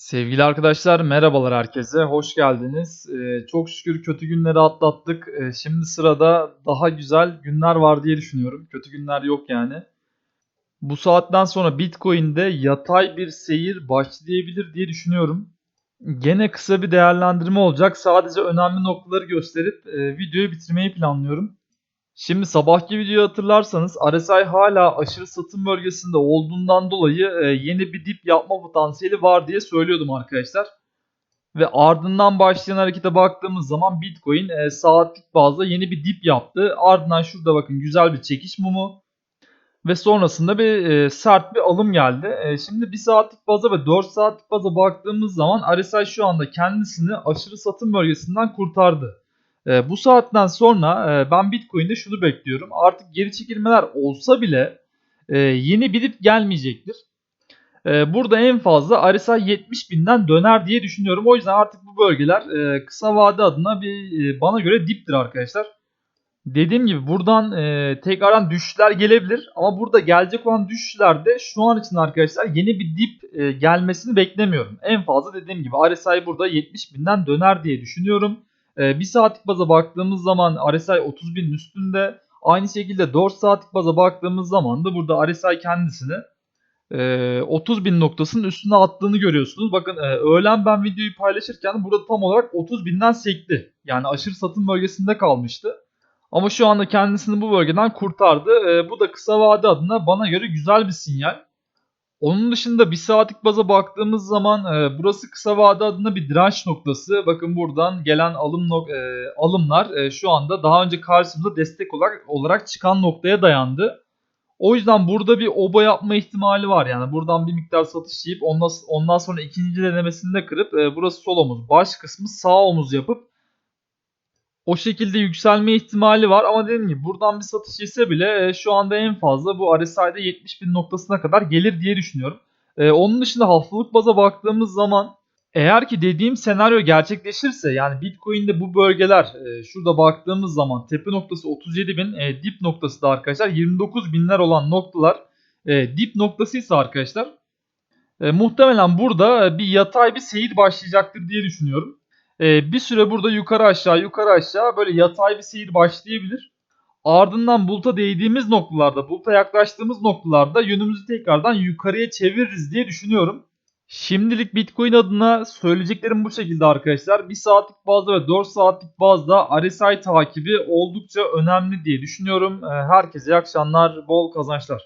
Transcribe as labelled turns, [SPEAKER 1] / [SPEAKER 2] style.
[SPEAKER 1] Sevgili arkadaşlar merhabalar herkese, hoş geldiniz. Ee, çok şükür kötü günleri atlattık. Ee, şimdi sırada daha güzel günler var diye düşünüyorum. Kötü günler yok yani. Bu saatten sonra Bitcoin'de yatay bir seyir başlayabilir diye düşünüyorum. Gene kısa bir değerlendirme olacak. Sadece önemli noktaları gösterip e, videoyu bitirmeyi planlıyorum. Şimdi sabahki videoyu hatırlarsanız RSI hala aşırı satım bölgesinde olduğundan dolayı e, yeni bir dip yapma potansiyeli var diye söylüyordum arkadaşlar. Ve ardından başlayan harekete baktığımız zaman Bitcoin e, saatlik bazda yeni bir dip yaptı. Ardından şurada bakın güzel bir çekiş mumu ve sonrasında bir e, sert bir alım geldi. Şimdi 1 saatlik baza ve 4 saatlik baza baktığımız zaman RSI şu anda kendisini aşırı satım bölgesinden kurtardı. E, bu saatten sonra e, ben Bitcoin'de şunu bekliyorum. Artık geri çekilmeler olsa bile e, yeni bir dip gelmeyecektir. E, burada en fazla RSI 70 binden döner diye düşünüyorum. O yüzden artık bu bölgeler e, kısa vade adına bir e, bana göre diptir arkadaşlar. Dediğim gibi buradan e, tekrardan düşüşler gelebilir. Ama burada gelecek olan düşüşlerde şu an için arkadaşlar yeni bir dip e, gelmesini beklemiyorum. En fazla dediğim gibi RSI burada 70 binden döner diye düşünüyorum. E, 1 saatlik baza baktığımız zaman RSI 30 binin üstünde. Aynı şekilde 4 saatlik baza baktığımız zaman da burada RSI kendisini e, 30 bin noktasının üstüne attığını görüyorsunuz. Bakın e, öğlen ben videoyu paylaşırken burada tam olarak 30 binden sekti. Yani aşırı satım bölgesinde kalmıştı. Ama şu anda kendisini bu bölgeden kurtardı. E, bu da kısa vade adına bana göre güzel bir sinyal. Onun dışında bir saatlik baza baktığımız zaman e, burası kısa vade adına bir direnç noktası. Bakın buradan gelen alım nok- e, alımlar e, şu anda daha önce karşımıza destek olarak, olarak çıkan noktaya dayandı. O yüzden burada bir oba yapma ihtimali var. Yani buradan bir miktar satış yiyip ondan, ondan sonra ikinci denemesinde kırıp e, burası sol omuz, baş kısmı sağ omuz yapıp o şekilde yükselme ihtimali var ama dediğim gibi buradan bir satış ise bile e, şu anda en fazla bu RSI'de 70 bin noktasına kadar gelir diye düşünüyorum. E, onun dışında haftalık baza baktığımız zaman eğer ki dediğim senaryo gerçekleşirse yani Bitcoin'de bu bölgeler e, şurada baktığımız zaman tepe noktası 37 bin e, dip noktası da arkadaşlar 29 binler olan noktalar dip noktası ise arkadaşlar muhtemelen burada bir yatay bir seyir başlayacaktır diye düşünüyorum. E, bir süre burada yukarı aşağı yukarı aşağı böyle yatay bir seyir başlayabilir. Ardından buluta değdiğimiz noktalarda, buluta yaklaştığımız noktalarda yönümüzü tekrardan yukarıya çeviririz diye düşünüyorum. Şimdilik Bitcoin adına söyleyeceklerim bu şekilde arkadaşlar. 1 saatlik bazda ve 4 saatlik bazda RSI takibi oldukça önemli diye düşünüyorum. Herkese iyi akşamlar, bol kazançlar.